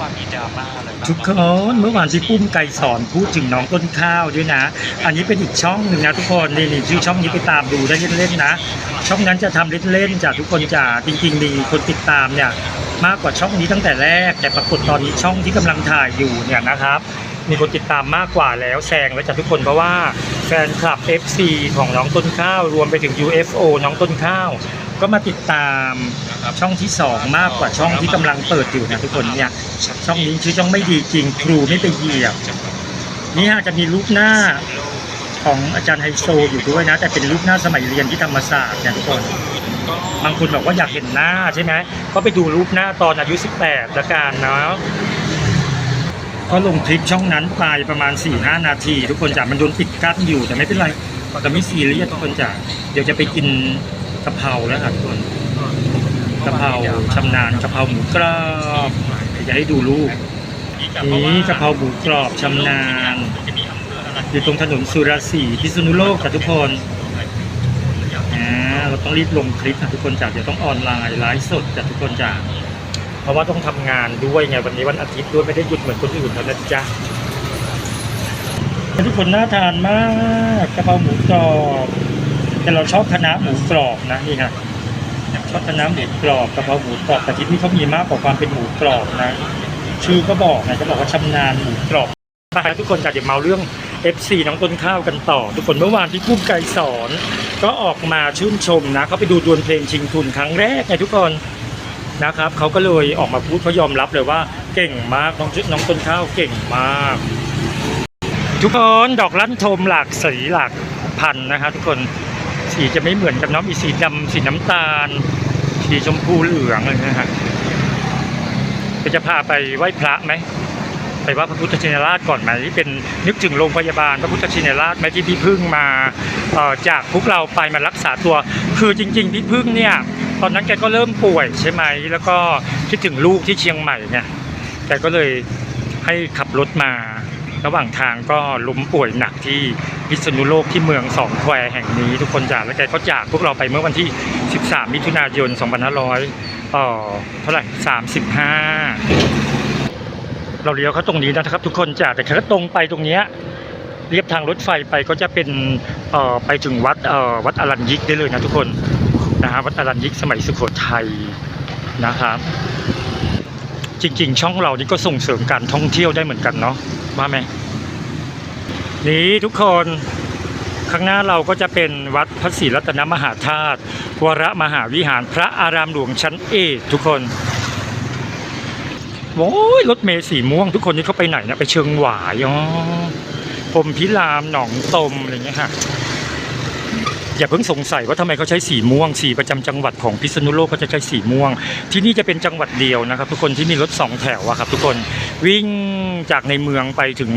วานมีดราม่าอะไรบ้างทุกคนเมื่อวานที่ปุ้มไก่สอนพูดถึงน้องต้นข้าวด้วยนะ อันนี้เป็นอีกช่องหนึ่งนะทุกคนนี่นี่ชื่อช่องนี้ไปตามดูได้เล่นๆนะ ช่องนั้นจะทำเล่นๆจากทุกคนจะจริงๆมีคนติดตามเนี่ยมากกว่าช่องนี้ตั้งแต่แรก แต่ปรากฏตอนนี้ช่องที่กำลังถ่ายอยู่เนี่ยนะครับ มีคนติดตามมากกว่าแล้วแซงแล้วจากทุกคนเพราะว่าแฟนคลับ FC ของน้องต้นข้าวรวมไปถึง UFO น้องต้นข้าว ก็มาติดตามช่องที่สองมากกว่าช่องที่กำลังเปิดอยู่นะทุกคนเนี่ยช่องนี้ชื่อช่องไม่ดีจริง ครูไม่ไปเหยียบนี่ฮะจะมีรูปหน้าของอาจารย์ไฮโซอยู่ด้วยนะ แต่เป็นรูปหน้าสมัยเรียนที่ธรรมศาสตร์เนี่ยทุกคน บางคนบอกว่าอยากเห็นหน้าใช่ไหมก็ไปดูรูปหน้าตอนอายุ 18ละกันเนาะก็ลงคลิปช่องนั้นไปประมาณ 4-5 นาที ทุกคนจ๋ามันโดนปิดกั้นอยู่แต่ไม่เป็นไรแต่ไม่ซีเรียสทุกคนจ๋าเดี๋ยวจะไปกิน กะเพราแล้วค่ะทุกคนกะเพราชำนาญกะเพราหมูกรอบเดี๋ยวจะให้ดูรูปนี่กะเพราหมูกรอบชำนาญอยู่ตรงถนนสุรศรีพิษณุโลกค่ะทุกคนเราต้องรีบลงคลิปนะทุกคนจ้ะเดี๋ยวต้องออนไลน์ไลฟ์สดจ้ะทุกคนจ้ะเพราะว่าต้องทำงานด้วยไงวันนี้วันอาทิตย์ด้วยไม่ได้หยุดเหมือนคนอื่นแล้วนะจ๊ะทุกคนน่าทานมากกะเพราหมูกรอบ แต่เราชอบคณะหมูกรอบนะนี่ฮะชอบคณะหมูกรอบกะเพราหมูกรอบแต่ที่นี่เขามีมากกว่าความเป็นหมูกรอบนะ ชื่อก็บอกนะก็บอกว่าชำนาญหมูกรอบไปทุกคนจะเดี๋ยวเมาเรื่อง FC น้องต้นข้าวกันต่อ ทุกคนเมื่อวานที่พุ่มไก่สอน ก็ออกมาชื่นชมนะเขาไปดูดวลเพลงชิงทุนครั้งแรกไงทุกคนนะครับเขาก็เลยออกมาพูดเขายอมรับเลยว่าเก่งมากน้องน้องต้นข้าวเก่งมาก ทุกคนดอกลั่นทมหลากสีหลากพันธุ์นะครับทุกคน สีจะไม่เหมือนกันเนาะมีสีดำสีน้ำตาล สีชมพูเหลืองเลยนะฮะเดี๋ยวจะพาไปไหว้พระไหมไปว่าพระพุทธชินราชก่อนไหมเป็นนึกถึงโรงพยาบาลพระพุทธชินราชไหมที่พี่พึ่งมาจากพวกเราไปมารักษาตัว คือจริง ๆ พี่พึ่งเนี่ย ตอนนั้นแกก็เริ่มป่วยใช่ไหมแล้วก็คิดถึงลูกที่เชียงใหม่เนี่ยแกก็เลยให้ขับรถมา ระหว่างทางก็ล้มป่วยหนักที่ พิษณุโลกที่เมืองสองแควแห่งนี้ ทุกคนจากแล้วแกก็จากพวกเราไปเมื่อวันที่ 13 มิถุนายน 2500เอ่อเท่าไหร่35 เราเลี้ยวเข้าตรงนี้นะครับ ทุกคนจ้ะแต่ถ้าตรงไปตรงเนี้ยเรียบทางรถไฟไปก็จะเป็นเอ่อไปถึงวัดเอ่อวัดอรัญยิกได้เลยนะทุกคนนะฮะวัดอรัญยิกสมัยสุโขทัยนะครับจริง ๆ ช่องเรานี่ก็ส่งเสริมการท่องเที่ยวได้เหมือนกันเนาะว่าไหม นี่ทุกคนข้างหน้าเราก็จะเป็นวัดพระศรีรัตนมหาธาตุวรมหาวิหารพระอารามหลวงชั้นเอกทุกคนโอ้ยรถเมล์สีม่วง ทุกคนนี่เขาไปไหนนะไปเชิงหวายอ๋อพรมพิรามหนองตมอะไรเงี้ยฮะอย่าเพิ่งสงสัยว่าทำไมเขาใช้สีม่วง สีประจำจังหวัดของพิษณุโลกเขาจะใช้สีม่วง ที่นี่จะเป็นจังหวัดเดียวนะครับ ทุกคนที่มีรถสองแถวอะครับ ทุกคน วิ่งจากในเมืองไปถึง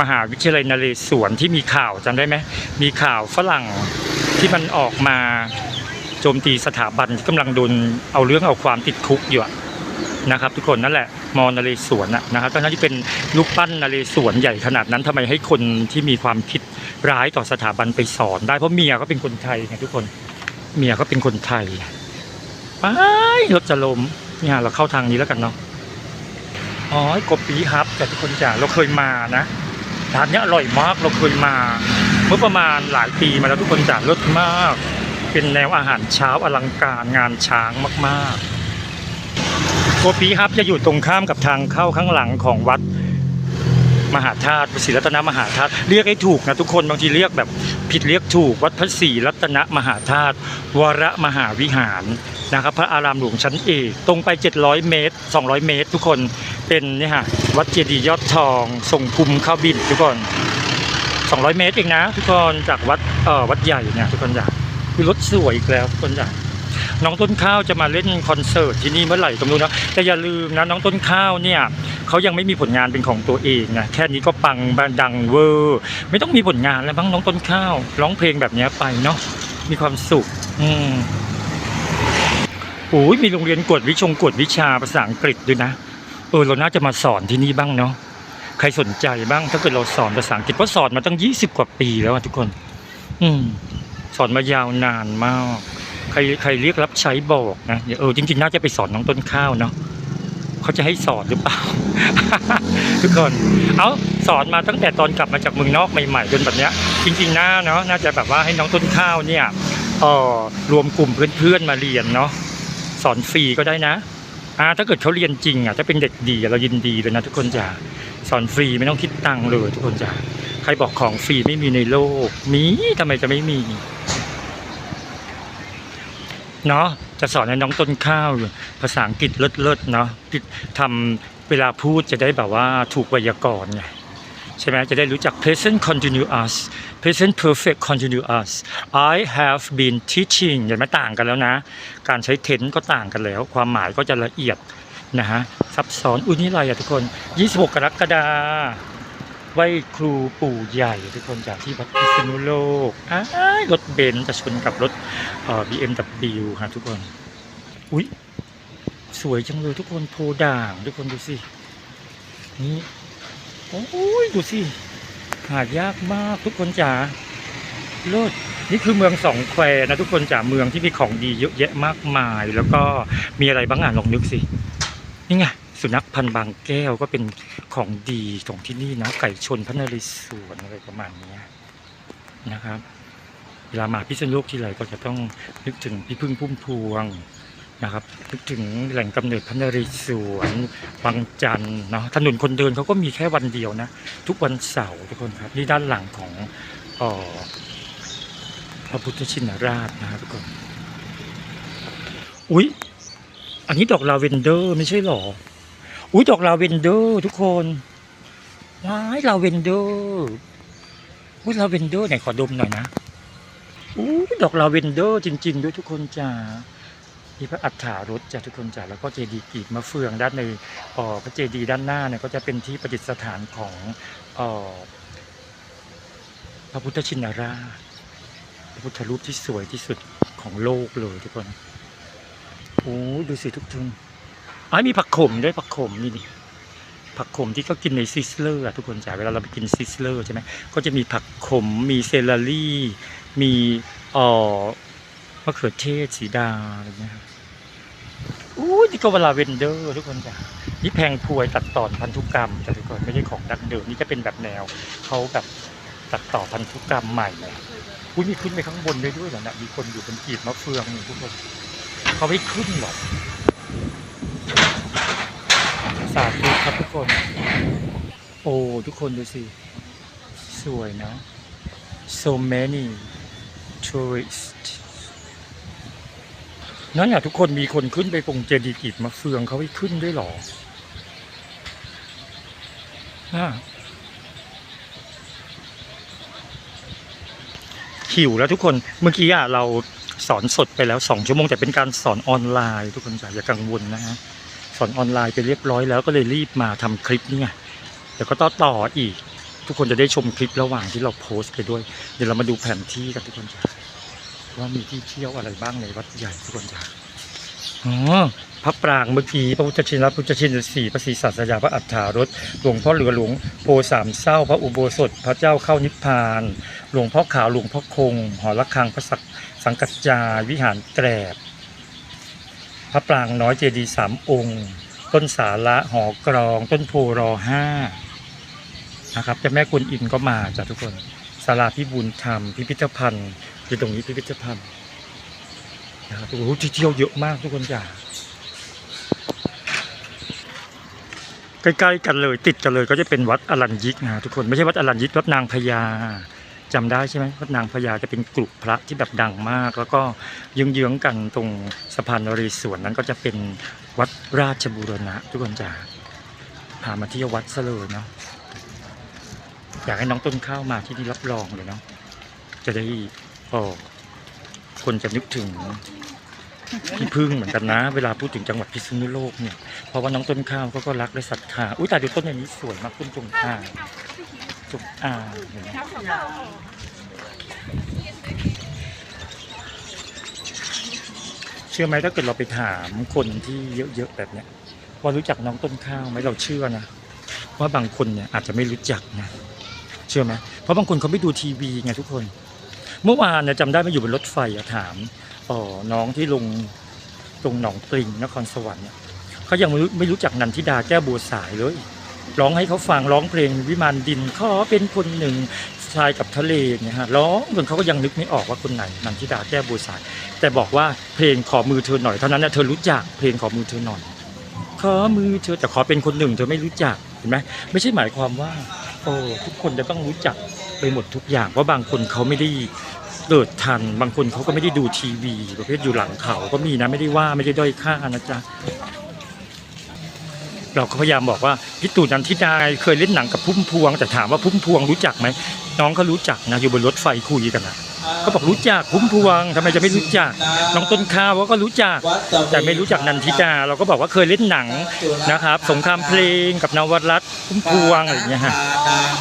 มหาวิทยาลัยนเรศวรที่มีข่าวจำได้ไหมมีข่าวฝรั่งที่มันออกมาโจมตีสถาบันที่กำลังโดนเอาเรื่องเอาความติดคุกอยู่นะครับ ทุกคนนั่นแหละมอนเรศวรนะนะครับตอนนั้นที่เป็นรูปปั้นนเรศวรใหญ่ขนาดนั้นทำไมให้คนที่มีความคิดร้ายต่อสถาบันไปสอน ได้เพราะเมียก็เป็นคนไทยไงทุกคนเมียก็เป็นคนไทยไปรถจะลมเนี่ยเราเข้าทางนี้แล้วกันเนาะ อ๋อกบปีฮับแต่ทุกคนจ๋าเราเคยมานะร้านนี้อร่อยมากเราเคยมา เมื่อประมาณหลายปีมาแล้วทุกคนจ๋ารสมาก เป็นแนวอาหารเช้าอลังการงานช้างมากๆโกปีฮับจะอยู่ตรงข้ามกับทางเข้าข้างหลังของวัด มหาธาตุศรีรัตนมหาธาตุเรียกให้ถูกนะทุกคนบางทีเรียกแบบผิดเรียกถูกวัดพระศรีรัตนมหาธาตุวรมหาวิหารนะครับพระอารามหลวงชั้นเอกตรงไป 700 เมตร 200 เมตร ทุกคนเป็นเนี่ยฮะวัดเจดีย์ยอดทองทรงภูมิข้าบินทุกคน 200 เมตรเองนะ ทุกคนจากวัดเอ่อวัดใหญ่เนี่ยทุกคนอยากคือรถสวยอีกแล้วทุกคนอยากน้องต้นข้าวจะมาเล่นคอนเสิร์ตที่นี่เมื่อไหร่ก็ไม่รู้นะแต่อย่าลืมนะน้องต้นข้าวเนี่ย เขายังไม่มีผลงานเป็นของตัวเองนะแค่นี้ก็ปังดังเวอร์ไม่ต้องมีผลงานแล้วบ้างน้องต้นข้าว ร้องเพลงแบบนี้ไปเนาะมีความสุข อืมโอ้ยมีโรงเรียนกวดวิชงกวดวิชาภาษาอังกฤษด้วยนะเออเราน่าจะมาสอนที่นี่บ้างเนาะใครสนใจบ้าง ถ้าเกิดเราสอนภาษาอังกฤษเพราะสอนมาตั้งยี่สิบกว่าปีแล้วทุกคน อืมสอนมายาวนานมาก ใครใครเรียกรับใช้บอกนะเออจริงๆ น่าจะไปสอนน้องต้นข้าวเนาะ เขาจะให้สอนหรือเปล่า ทุกคน เอาสอนมาตั้งแต่ตอนกลับมาจากเมืองนอกใหม่ๆจนแบบเนี้ย จริงๆน่าเนาะน่าจะแบบว่าให้น้องต้นข้าวเนี่ยเอ่อรวมกลุ่มเพื่อนๆมาเรียนเนาะสอนฟรีก็ได้นะอ่าถ้าเกิดเขาเรียนจริงอะถ้าเป็นเด็กดีเรายินดีเลยนะทุกคนจ้ะสอนฟรีไม่ต้องคิดตังค์เลยทุกคนจ้ะใครบอกของฟรีไม่มีในโลก มีทำไมจะไม่มี เนาะจะสอนให้น้องต้นข้าวภาษาอังกฤษเลิศๆเนาะที่ทำเวลาพูดจะได้แบบว่าถูกไวยากรณ์ไงใช่ไหมจะได้รู้จัก present continuous present perfect continuous I have been teaching เห็นไหมต่างกันแล้วนะ การใช้ tense ก็ต่างกันแล้ว ความหมายก็จะละเอียดนะฮะซับซ้อนอุ้ยนี่อะไรอะทุกคน 26 กรกฎา ไหว้ครูปู่ใหญ่ทุกคนจากที่วัดพิษณุโลกรถเบนซ์จะชนกับรถเอ่อ BMW ฮะทุกคน อุ๊ย สวยจังเลยทุกคนโพด่างทุกคนดูสิ นี่ โอ้ย ดูสิ หายากมากทุกคนจ๋าเลิศนี่คือเมืองสองแควนะทุกคนจ๋าเมืองที่มีของดีเยอะแยะมากมาย แล้วก็มีอะไรบ้างอะลองนึกสิ นี่ไง สุนัขพันธุ์บางแก้วก็เป็นของดีของที่นี่นะไก่ชนพระนเรศวรอะไรประมาณนี้นะครับ เวลามาพิษณุโลกที่ไรก็จะต้องนึกถึงพี่พึ่งพุ่มพวงนะครับนึกถึงแหล่งกำเนิดพระนเรศวรบางจันทร์เนาะถนนคนเดินเขาก็มีแค่วันเดียวนะ ทุกวันเสาร์ทุกคนครับนี่ด้านหลังของออพระพุทธชินราชนะครับทุกคนอุ๊ยอันนี้ดอกลาเวนเดอร์ไม่ใช่หรอ อุ๊ยดอกลาเวนเดอร์ทุกคนว้ายลาเวนเดอร์อุ๊ยลาเวนเดอร์ไหนขอดมหน่อยนะอู้ดอกลาเวนเดอร์จริง ๆ ด้วยทุกคนจ้ามีพระอัฏฐารถจ้ะทุกคนจ้าแล้วก็เจดีย์กีบมะเฟืองด้านในอ่อพระเจดีย์ด้านหน้าเนี่ยก็จะเป็นที่ประดิษฐานของอ่อพระพุทธชินราชพระพุทธรูปที่สวยที่สุดของโลกเลยทุกคนโอ้ดูสิทุกท่าน อ้ายมีผักขมด้วยผักขมนี่นี่ผักขมที่เขากินในซิสเลอร์ทุกคนจ้าเวลาเราไปกินซิสเลอร์ใช่ไหมก็จะมีผักขมมีเซลลารี่มีอ่อมะเขือเทศสีดาอะไรเงี้ยครับอู้นี่ก็เวลาเวนเดอร์ ทุกคนจ้ะนี่แพงพวยตัดต่อพันธุกรรมจ้ะทุกคนไม่ใช่ของดั้งเดิมนี่จะเป็นแบบแนวเขาแบบตัดต่อพันธุกรรมใหม่เลยอุ้ยมีขึ้นไปข้างบนได้ด้วยเหรอเนี่ยมีคนอยู่บนกีบมะเฟืองนี่ทุกคนเขาไม่ขึ้นหรอก สาธุครับทุกคน โอ้ทุกคนดูสิ สวยเนาะ so many tourists นั่นน่ะทุกคนมีคนขึ้นไปตรงเจดีย์กิจมาเฟืองเขาให้ขึ้นด้วยหรอน่าหิวแล้วทุกคนเมื่อกี้อะเราสอนสดไปแล้วสองชั่วโมงแต่เป็นการสอนออนไลน์ ทุกคนจ๋าอย่ากังวลนะฮะ สอนออนไลน์ไปเรียบร้อยแล้วก็เลยรีบมาทำคลิปนี่ไงเดี๋ยวก็ต่อต่ออีก ทุกคนจะได้ชมคลิประหว่างที่เราโพสต์ไปด้วย เดี๋ยวเรามาดูแผนที่กันทุกคนจ้ะว่ามีที่เที่ยวอะไรบ้างในวัดใหญ่ทุกคนจ้ะอ๋อพระปรางเมื่อกี้พระพุทธชินราชพุทธชินสีพระศรีสัสยาพระอัฏฐารถหลวงพ่อเหลือหลวงโพสามเศร้าพระอุโบสถ พระเจ้าเข้านิพพาน หลวงพ่อขาวหลวงพ่อคง หอระฆังพระสักสังกัจจา วิหารแกรบ พระปรางน้อยเจดีย์สามองค์ ต้นสาระหอกรอง ต้นโพรอห้านะครับแต่แม่กุนอินก็มาจ้ะทุกคนศาลาพิบูลธรรม พิพิธภัณฑ์อยู่ตรงนี้พิพิธภัณฑ์นะครับโอ้โหที่เที่ยวเยอะมากทุกคนจ้ะใกล้ๆกันเลยติดกันเลยก็จะเป็นวัดอรัญยิกนะทุกคนไม่ใช่วัดอรัญยิกวัดนางพญา จำได้ใช่ไหมวัดนางพญาจะเป็นกลุ่มพระที่แบบดังมาก แล้วก็เยื้องๆกันตรงสะพานนเรศวรนั้นก็จะเป็นวัดราชบูรณะ ทุกคนจ้ะพามาเที่ยววัดซะเลยเนาะอยากให้น้องต้นข้าวมาที่นี่รับรองเลยเนาะจะได้เออคนจะนึกถึงพี่พึ่งเหมือนกันนะ เวลาพูดถึงจังหวัดพิษณุโลกเนี่ยเพราะว่าน้องต้นข้าวเขาก็รักและศรัทธาอุ้ยแต่เดี๋ยวต้นอย่างนี้สวยมากต้นจงอา จงอาเชื่อไหมถ้าเกิดเราไปถามคนที่เยอะๆแบบเนี้ยว่ารู้จักน้องต้นข้าวไหมเราเชื่อนะว่าบางคนเนี่ยอาจจะไม่รู้จักนะเชื่อไหมเพราะบางคนเขาไม่ดูทีวีไงทุกคน เมื่อวานเนี่ยจำได้มาอยู่บนรถไฟอะถามอ๋อน้องที่ลงตรงหนองปริงนครสวรรค์เนี่ยเคเขายังไม่รู้ไม่รู้จักนันทิดาแก้วบัวสายเลย ร้องให้เขาฟังร้องเพลงวิมานดินขอเป็นคนหนึ่งชายกับทะเลเนี่ยฮะร้องจนเขาก็ยังนึกไม่ออกว่าคนไหนนันทิดาแก้วบัวสายแต่บอกว่าเพลงขอมือเธอหน่อยเท่านั้นนะเธอรู้จักเพลงขอมือเธอหน่อย ขอมือเธอแต่ขอเป็นคนหนึ่งเธอไม่รู้จักเห็นไหมไม่ใช่หมายความว่าโอ้ทุกคนจะต้องรู้จักไปหมดทุกอย่างเพราะบางคนเขาไม่ได้เกิดทัน บางคนเขาก็ไม่ได้ดูทีวี ประเภทอยู่หลังเขาก็มีนะไม่ได้ว่าไม่ได้ด้อยค่านะจ๊ะ เราก็พยายามบอกว่าพี่ตู่นันทิดาเคยเล่นหนังกับพุ่มพวง แต่ถามว่าพุ่มพวงรู้จักไหมน้องเขารู้จักนะอยู่บนรถไฟคุยกันนะเขาบอกรู้จักพุ่มพวงทำไมจะไม่รู้จัก น้องต้นข้าวเขาก็รู้จัก แต่ไม่รู้จักนันทิดาเราก็บอกว่าเคยเล่นหนังนะครับ สงครามเพลงกับนวรัตน์พุ่มพวงอะไรอย่างเงี้ยฮะ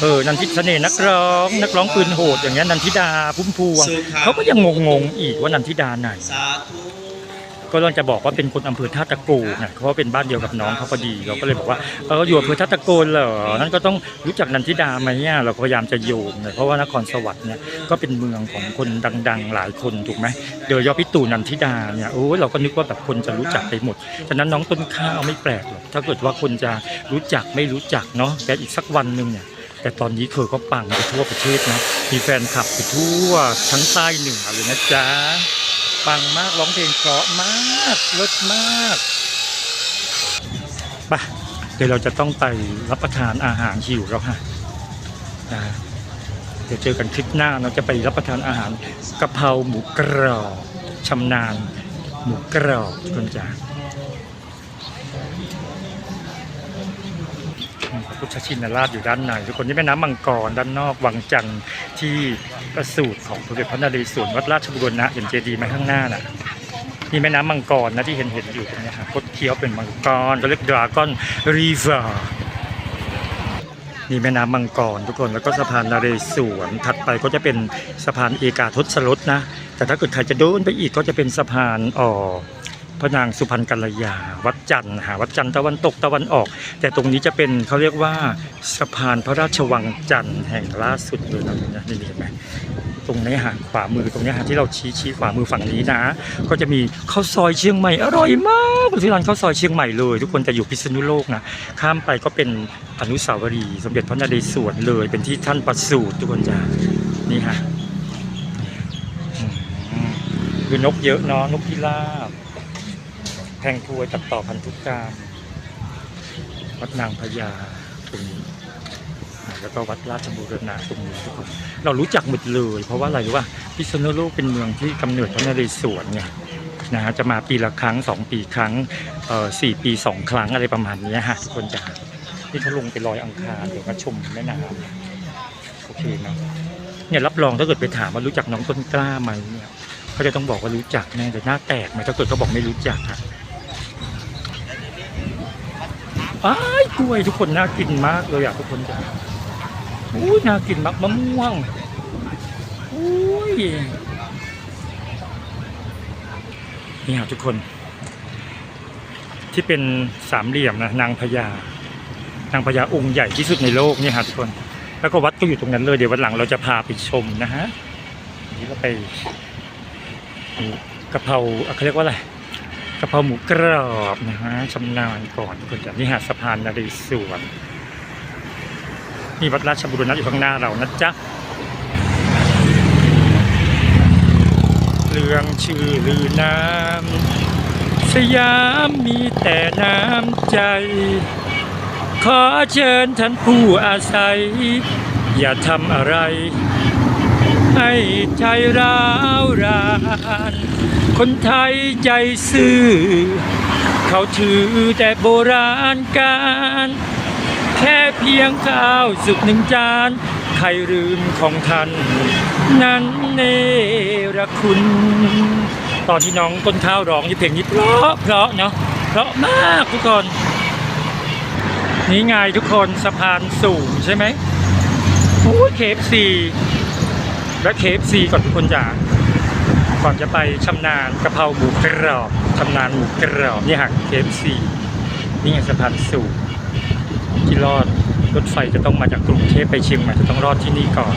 เออนันทิเสน่ห์นักร้อง นักร้องปืนโหดอย่างเงี้ยนันทิดาพุ่มพวงเขาก็ยังงงๆอีกว่านันทิดาไหนสาธุ ก็ต้องจะบอกว่าเป็นคนอำเภอท่าตะโกไงเพราะเป็นบ้านเดียวกับน้องเขาพอดีเราก็เลยบอกว่าเอออยู่อำเภอท่าตะโกนเหรอนั่นก็ต้องรู้จักนันทิดาไหมเนี่ยเราก็พยายามจะโยงเลยเพราะว่านครสวรรค์เนี่ยก็เป็นเมืองของคนดัง ๆ หลายคนถูกไหมโดยเฉพาะพี่ตู่นันทิดาเนี่ยโอ้เราก็นึกว่าแบบคนจะรู้จักไปหมดฉะนั้นน้องต้นข้าวไม่แปลกหรอกถ้าเกิดว่าคนจะรู้จักไม่รู้จักเนาะแต่อีกสักวันหนึ่งเนี่ยแต่ตอนนี้เธอก็ปังไปทั่วประเทศนะ มีแฟนคลับไปทั่วทั้งใต้เหนือเลยนะจ๊ะ ปังมากร้องเพลงเพราะมากเลิศมากไปเดี๋ยวเราจะต้องไปรับประทานอาหารหิวแล้วฮะนะเดี๋ยวเจอกันคลิปหน้าเราจะไปรับประทานอาหารกะเพราหมูกรอบชำนาญหมูกรอบทุกคนจ้า พุทธชินราชอยู่ด้านในทุกคนนี่แม่น้ำมังกรด้านนอกวังจันทร์ที่ประสูตรของพระเดชพระนเรศวรวัดราชบุรณะเห็นเจดีย์ไหมข้างหน้าน่ะนี่แม่น้ำมังกรนะที่เห็นเห็นอยู่ตรงเนี้ยครับคดเคี้ยวเป็นมังกรเขาเรียกดราก้อนรีเวอร์นี่แม่น้ำมังกรทุกคนแล้วก็สะพานนเรศวรถัดไปก็จะเป็นสะพานเอกาทศรสนะ แต่ถ้าเกิดใครจะเดินไปอีกก็จะเป็นสะพานอ่อ พระนางสุพรรณกัลยา วัดจันทร์หาวัดจันทร์ตะวันตกตะวันออก แต่ตรงนี้จะเป็นเขาเรียกว่าสะพานพระราชวังจันทร์แห่งล่าสุดเลยนะนี่เห็นไหมตรงนี้ฮะขวามือตรงนี้ฮะที่เราชี้ชี้ขวามือฝั่งนี้นะ ก็จะมีข้าวซอยเชียงใหม่อร่อยมากที่ร้านข้าวซอยเชียงใหม่เลย ทุกคนแต่อยู่พิษณุโลกนะข้ามไปก็เป็นอนุสาวรีย์สมเด็จพระนเรศวรเลย เป็นที่ท่านประสูติทุกคนจ้านี่ฮะคือนกเยอะเนาะนกพิราบ แพงทวยตัดต่อพันธุกรรมวัดนางพญาตรงนี้แล้วก็วัดราชบูรณะตรงนี้ทุกคนเรารู้จักหมดเลย เพราะว่าอะไรรู้ป่ะพิษณุโลกเป็นเมืองที่กำเนิดพระนเรศวรไงนะฮะจะมาปีละครั้งสองปีครั้งเอ่อสี่ปีสองครั้งอะไรประมาณนี้ฮะทุกคนจ้าที่เขาลงไปลอยอังคารเดี๋ยวมาชมแม่น้ำโอเคเนาะเนี่ยรับรองถ้าเกิดไปถามว่ารู้จักน้องต้นกล้าไหมเนี่ยเขาจะต้องบอกว่ารู้จักแน่แต่หน้าแตกไหมถ้าเกิดเขาบอกไม่รู้จักอะ อ้ายกล้วยทุกคนน่ากินมากเลยอะทุกคนจ้ะอุ้ยน่ากินมากมะม่วงอุ้ยนี่ครับทุกคน ที่เป็นสามเหลี่ยมนะนางพญานางพญาองค์ใหญ่ที่สุดในโลกนี่ครับทุกคน แล้วก็วัดก็อยู่ตรงนั้นเลยเดี๋ยววันหลังเราจะพาไปชมนะฮะนี้เราไปกะเพราอะเขาเรียกว่าอะไร กะเพราหมูกรอบนะฮะชำนาญก่อนคนจากนี่หาดสะพานนเรศวรนี่วัดราชบุรณะอยู่ข้างหน้าเรานะจ๊ะเรื่องชื่อลือน้ำสยามมีแต่น้ำใจ ขอเชิญท่านผู้อาศัย อย่าทำอะไร ให้ใจร้าวราน คนไทยใจซื่อ เขาถือแต่โบราณการ แค่เพียงข้าวสุกหนึ่งจานใครลืมของท่าน นั้นเนรคุณ ตอนที่น้องต้นข้าวร้องที่เพลงนี้เพราะเพราะเนาะเพราะมากทุกคน นี่ไงทุกคนสะพานสูงใช่ไหมโอ้ยเคฟซีและเคฟซีก่อนทุกคนจ๋า ก่อนจะไปชำนาญกะเพราหมูกรอบชำนาญหมูกรอบนี่หักเคฟซีนี่ไงสะพานสูงที่รอดรถไฟจะต้องมาจากกรุงเทพไปเชียงใหม่จะต้องรอดที่นี่ก่อน